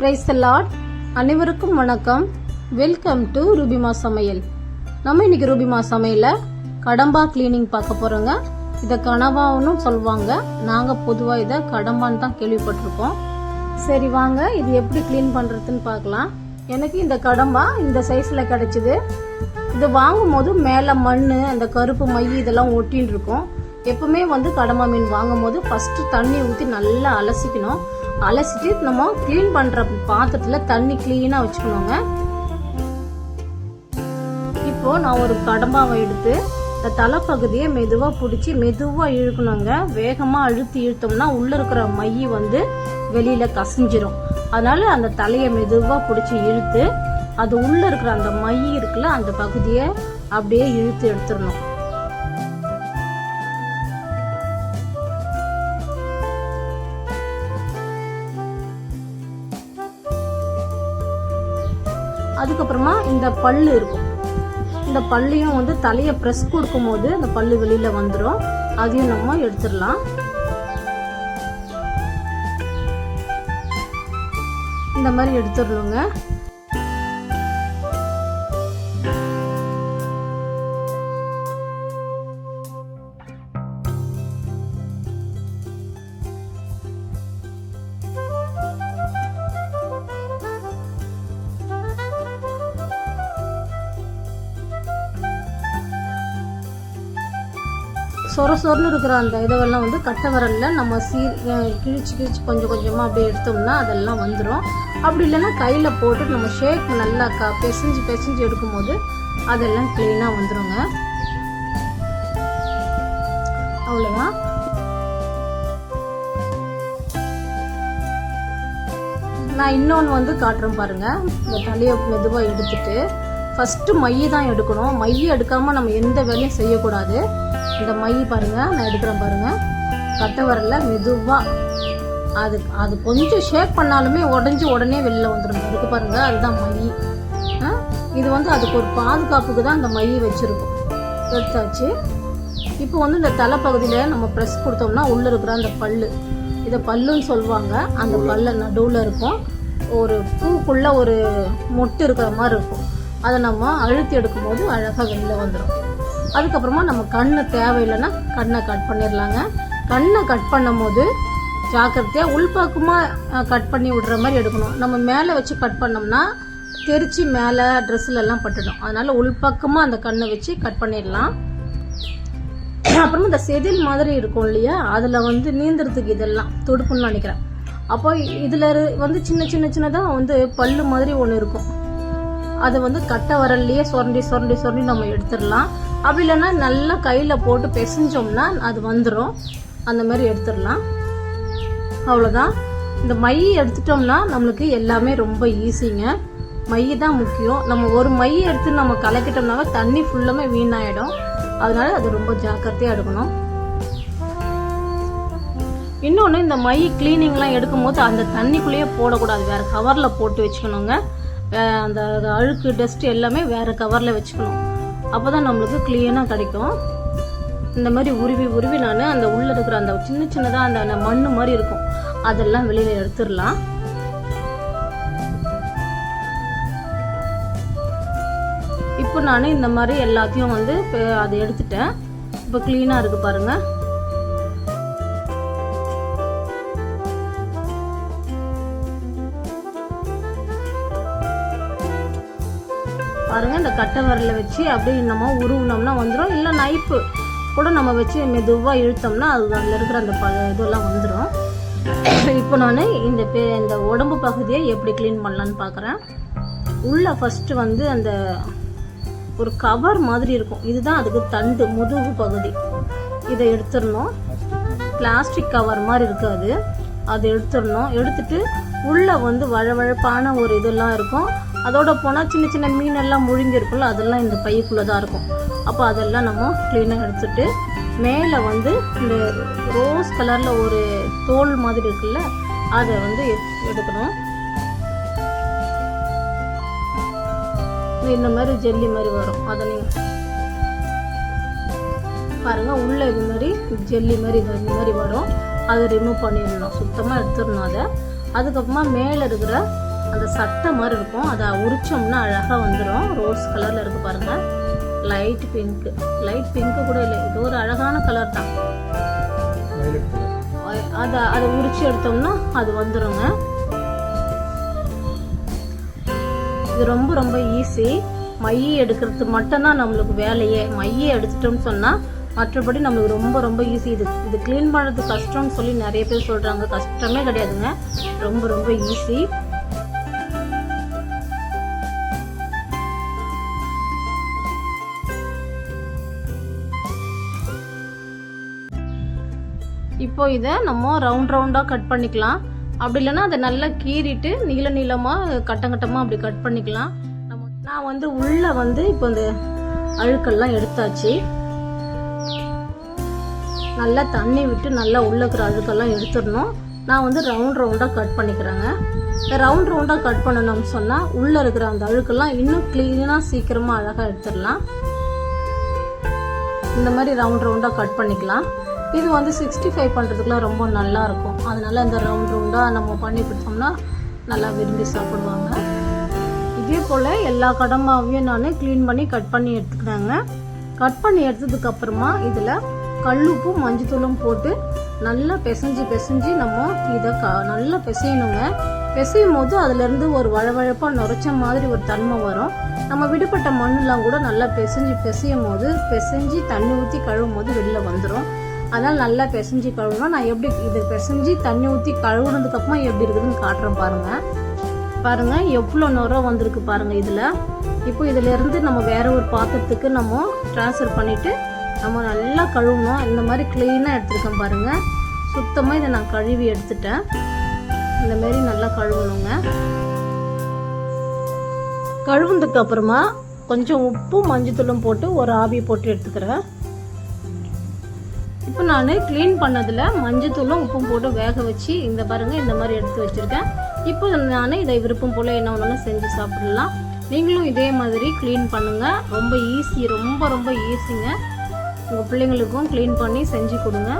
Price lot அனைவருக்கும் வணக்கம். Welcome to Rubima சமையல் நம்ம இன்னைக்கு ரூபிமா சமையலில் கடம்பா கிளீனிங் பார்க்க போகிறோங்க இதை கனவான்னு சொல்லுவாங்க. நாங்கள் பொதுவாக இதை கடம்பான்னு தான் கேள்விப்பட்டிருக்கோம் சரி வாங்க இது எப்படி க்ளீன் பண்ணுறதுன்னு பார்க்கலாம். எனக்கு இந்த கடம்பா இந்த சைஸில் கிடச்சிது. இது வாங்கும் போது மேலே மண் அந்த கருப்பு மை இதெல்லாம் ஒட்டின்னு இருக்கும். எப்பவுமே வந்து கடமா மீன் வாங்கும் போது ஃபஸ்ட்டு தண்ணி ஊற்றி நல்லா அலசிக்கணும். அலசிட்டு நம்ம க்ளீன் பண்ணுற பாத்திரத்தில் தண்ணி க்ளீனாக வச்சுக்கணுங்க. இப்போ நான் ஒரு கடம்பாவை எடுத்து இந்த தலைப்பகுதியை மெதுவாக பிடிச்சி மெதுவாக இழுக்கணுங்க. வேகமாக அழுத்தி இழுத்தோம்னா உள்ளே இருக்கிற மை வந்து வெளியில் கசிஞ்சிரும். அதனால அந்த தலையை மெதுவாக பிடிச்சி இழுத்து அது உள்ளே இருக்கிற அந்த மை இருக்குல்ல அந்த பகுதியை அப்படியே இழுத்து எடுத்துடணும். அதுக்கப்புறமா இந்த பல்லு இருக்கும். இந்த பல்லையும் வந்து தலையை ப்ரெஸ் கொடுக்கும்போது அந்த பல்லு வெளியில் வந்துடும் அதையும் நம்ம எடுத்துடலாம். இந்த மாதிரி எடுத்துடணுங்க. சொர சொரன்னு இருக்கிற அந்த இதெல்லாம் வந்து கட்டை விரலில் நம்ம சீ கிழிச்சு கிழிச்சு கொஞ்சம் கொஞ்சமாக அப்படியே எடுத்தோம்னா அதெல்லாம் வந்துடும் அப்படி இல்லைன்னா கையில் போட்டு நம்ம ஷேக் நல்லா க பிசைஞ்சு பிசைஞ்சு எடுக்கும்போது அதெல்லாம் க்ளீனாக வந்துடுங்க அவ்வளோதான் நான் இன்னொன்று வந்து காட்டுறேன் பாருங்கள் இந்த தலையை மெதுவாக எடுத்துட்டு ஃபஸ்ட்டு மைய தான் எடுக்கணும். மைய எடுக்காமல் நம்ம எந்த வேலையும் செய்யக்கூடாது. இந்த மை பாருங்க நான் எடுக்கிறேன் பாருங்க. கட்டை வரல மெதுவாக அது அது கொஞ்சம் ஷேக் பண்ணாலுமே உடஞ்சி உடனே வெளில வந்துடும் அதுக்கு பாருங்க அதுதான் மை? இது வந்து அதுக்கு ஒரு பாதுகாப்புக்கு தான் அந்த மை வச்சுருக்கோம். எடுத்தாச்சு. இப்போ வந்து இந்த தலைப்பகுதியில் நம்ம ப்ரெஸ் கொடுத்தோம்னா உள்ளே இருக்கிற அந்த பல்லு. இதை பல்லுன்னு சொல்லுவாங்க. அந்த பல்ல நடுவில் இருக்கும். ஒரு பூக்குள்ள ஒரு மொட்டு இருக்கிற மாதிரி இருக்கும். அதை நம்ம அழுத்தி எடுக்கும்போது அழகாக வெளியில் வந்துடும் அதுக்கப்புறமா நம்ம கண்ணு தேவையில்லைன்னா கண்ணை கட் பண்ணிடலாங்க கண்ணை கட் பண்ணும் போது ஜாக்கிரதையாக உள்பக்கமாக கட் பண்ணி விடுற மாதிரி எடுக்கணும். நம்ம மேலே வச்சு கட் பண்ணோம்னா தெரிச்சு மேலே ட்ரெஸ்லெல்லாம் பட்டுடும். அதனால் உள்பக்கமாக அந்த கண்ணை வச்சு கட் பண்ணிடலாம் அப்புறமா இந்த செதில் மாதிரி இருக்கும் இல்லையா? அதில் வந்து நீந்துறதுக்கு இதெல்லாம் தொடுப்புன்னு நினைக்கிறேன். அப்போ இதில் வந்து சின்ன சின்ன சின்னதாக வந்து பல்லு மாதிரி ஒன்று இருக்கும். அதை வந்து கட்டை வரல்லையே சுரண்டி சுரண்டி சுரண்டி நம்ம எடுத்துடலாம். அப்படி இல்லைன்னா நல்லா கையில் போட்டு பிசைஞ்சோம்னா அது வந்துடும் அந்த மாதிரி எடுத்துடலாம். அவ்வளோதான் இந்த மை எடுத்துட்டோம்னா நம்மளுக்கு எல்லாமே ரொம்ப ஈஸிங்க. மை தான் முக்கியம். நம்ம ஒரு மை எடுத்து நம்ம கலக்கிட்டோம்னாவே தண்ணி ஃபுல்லாமே வீணாயிடும். அதனால அது ரொம்ப ஜாக்கிரதையாக எடுக்கணும். இன்னொன்று இந்த மை கிளீனிங்லாம் எடுக்கும்போது அந்த தண்ணிக்குள்ளேயே போடக்கூடாது. வேறு கவரில் போட்டு வச்சுக்கணுங்க. அந்த அழுக்கு டஸ்ட் எல்லாமே வேறு கவரில் வச்சுக்கணும். அப்போ தான் நம்மளுக்கு க்ளீனாக கிடைக்கும். இந்த மாதிரி உருவி உருவி நான் அந்த உள்ளே இருக்கிற அந்த சின்ன சின்னதாக அந்த அந்த மண் மாதிரி இருக்கும். அதெல்லாம் வெளியில் எடுத்துடலாம். இப்போ நான் இந்த மாதிரி எல்லாத்தையும் வந்து அதை எடுத்துட்டேன். இப்போ க்ளீனாக இருக்குது பாருங்கள் பாருங்கள் இந்த கட்டை வரல வச்சு அப்படியே நம்ம உருவினோம்னா வந்துடும் இல்லை நைப்பு கூட நம்ம வச்சு மெதுவாக இழுத்தோம்னா அது அதில் இருக்கிற அந்த ப இதெல்லாம் வந்துடும் இப்போ நான் இந்த பே இந்த உடம்பு பகுதியை எப்படி க்ளீன் பண்ணலான்னு பார்க்குறேன் உள்ள ஃபஸ்ட்டு வந்து அந்த ஒரு கவர் மாதிரி இருக்கும். இதுதான் அதுக்கு தண்டு முதுகு பகுதி. இதை எடுத்துடணும். பிளாஸ்டிக் கவர் மாதிரி இருக்காது. அதை எடுத்துடணும். எடுத்துட்டு உள்ள வந்து வழவழப்பான ஒரு இதெல்லாம் இருக்கும். அதோட போனால் சின்ன சின்ன மீனெல்லாம் முழுங்கிருக்குல்ல அதெல்லாம் இந்த பைக்குள்ளே தான் இருக்கும். அப்போ அதெல்லாம் நம்ம க்ளீனாக எடுத்துட்டு மேலே வந்து இந்த ரோஸ் கலரில் ஒரு தோல் மாதிரி இருக்குல்ல அதை வந்து எடுக்கணும். இந்த மாதிரி ஜெல்லி மாதிரி வரும் அதை நீங்கள் பாருங்கள் உள்ளே இது மாதிரி ஜெல்லி மாதிரி இது இந்த மாதிரி வரும். அதை ரிமூவ் பண்ணிடணும் சுத்தமாக எடுத்துடணும் அதை. அதுக்கப்புறமா மேலே இருக்கிற அந்த சட்டை மாதிரி இருக்கும். அதை உரிச்சோம்னா அழகாக வந்துடும் ரோஸ் கலரில் இருக்கு பாருங்க. லைட் பிங்க் லைட் பிங்க் கூட இல்லை. இது ஒரு அழகான கலர் தான். அதை அதை உரிச்சு எடுத்தோம்னா அது வந்துருங்க. இது ரொம்ப ரொம்ப ஈஸி மைய எடுக்கிறது மட்டும்தான் நம்மளுக்கு வேலையே. மைய எடுத்துட்டோம்னு சொன்னால் மற்றபடி நம்மளுக்கு ரொம்ப ரொம்ப ஈஸி இது இது க்ளீன் பண்ணுறது கஷ்டம்னு சொல்லி நிறைய பேர் சொல்கிறாங்க கஷ்டமே கிடையாதுங்க. ரொம்ப ரொம்ப ஈஸி இப்போ இதை நம்ம ரவுண்ட் ரவுண்டாக கட் பண்ணிக்கலாம். அப்படி இல்லைன்னா அதை நல்லா கீறிட்டு நீள நீளமாக கட்டம் கட்டமாக அப்படி கட் பண்ணிக்கலாம். நம்ம நான் வந்து உள்ளே வந்து இப்போ இந்த அழுக்கெல்லாம் எடுத்தாச்சு. நல்லா தண்ணி விட்டு நல்லா உள்ள இருக்கிற அழுக்கெல்லாம் எடுத்துடணும். நான் வந்து ரவுண்ட் ரவுண்டாக கட் பண்ணிக்கிறேங்க. இந்த ரவுண்ட் ரவுண்டாக கட் பண்ணணும்னு சொன்னால் உள்ளே இருக்கிற அந்த அழுக்கெல்லாம் இன்னும் க்ளீனாக சீக்கிரமாக அழகாக எடுத்துடலாம். இந்த மாதிரி ரவுண்ட் ரவுண்டாக கட் பண்ணிக்கலாம். இது வந்து சிக்ஸ்டி ஃபைவ் பண்ணுறதுக்குலாம் ரொம்ப நல்லா இருக்கும் அதனால இந்த ரவுண்ட் ரவுண்டாக நம்ம பண்ணி கொடுத்தோம்னா நல்லா விரும்பி சாப்பிடுவாங்க. இதே போல் எல்லா கடமாவையும் நான் க்ளீன் பண்ணி கட் பண்ணி எடுத்துக்கிறாங்க. கட் பண்ணி எடுத்ததுக்கப்புறமா இதில் கல்லுப்பும் மஞ்சத்தூளும் போட்டு நல்லா பிசைஞ்சு பிசைஞ்சு நம்ம இதை க நல்லா பிசையணுங்க. பிசையும் போது அதுலேருந்து ஒரு வழவழப்பாக நுரைச்ச மாதிரி ஒரு தன்மை வரும். நம்ம விடுபட்ட மண்ணெலாம் கூட நல்லா பிசைஞ்சு பிசையும் போது பிசைஞ்சு தண்ணி ஊற்றி கழுவும் போது வெளில வந்துடும் அதனால் நல்லா பிசைஞ்சு கழுவணும் நான் எப்படி இது பிசைஞ்சு தண்ணி ஊற்றி கழுவுனதுக்கப்புறமா எப்படி இருக்குதுன்னு காட்டுறேன் பாருங்கள் பாருங்கள் எவ்வளோ நுரம் வந்திருக்கு பாருங்கள் இதில். இப்போ இதிலேருந்து நம்ம வேறு ஒரு பாத்திரத்துக்கு நம்ம ட்ரான்ஸ்ஃபர் பண்ணிவிட்டு நம்ம நல்லா கழுவணும். இந்த மாதிரி க்ளீனாக எடுத்துருக்கேன் பாருங்கள் சுத்தமாக இதை நான் கழுவி எடுத்துட்டேன். இந்த மாரி நல்லா கழுவணுங்க. கழுவுனதுக்கு அப்புறமா கொஞ்சம் உப்பும் மஞ்சத்தூளும் போட்டு ஒரு ஆவி போட்டு எடுத்துக்கிறேன். இப்போ நான் க்ளீன் பண்ணதில் மஞ்சத்தூளும் உப்பும் போட்டு வேக வச்சு இந்த பாருங்கள் இந்த மாதிரி எடுத்து வச்சுருக்கேன். இப்போ நான் இதை விருப்பம் போல் என்ன ஒன்றும் செஞ்சு சாப்பிடலாம். நீங்களும் இதே மாதிரி க்ளீன் பண்ணுங்கள் ரொம்ப ஈஸி ரொம்ப ரொம்ப ஈஸிங்க உங்கள் பிள்ளைங்களுக்கும் க்ளீன் பண்ணி செஞ்சு கொடுங்க.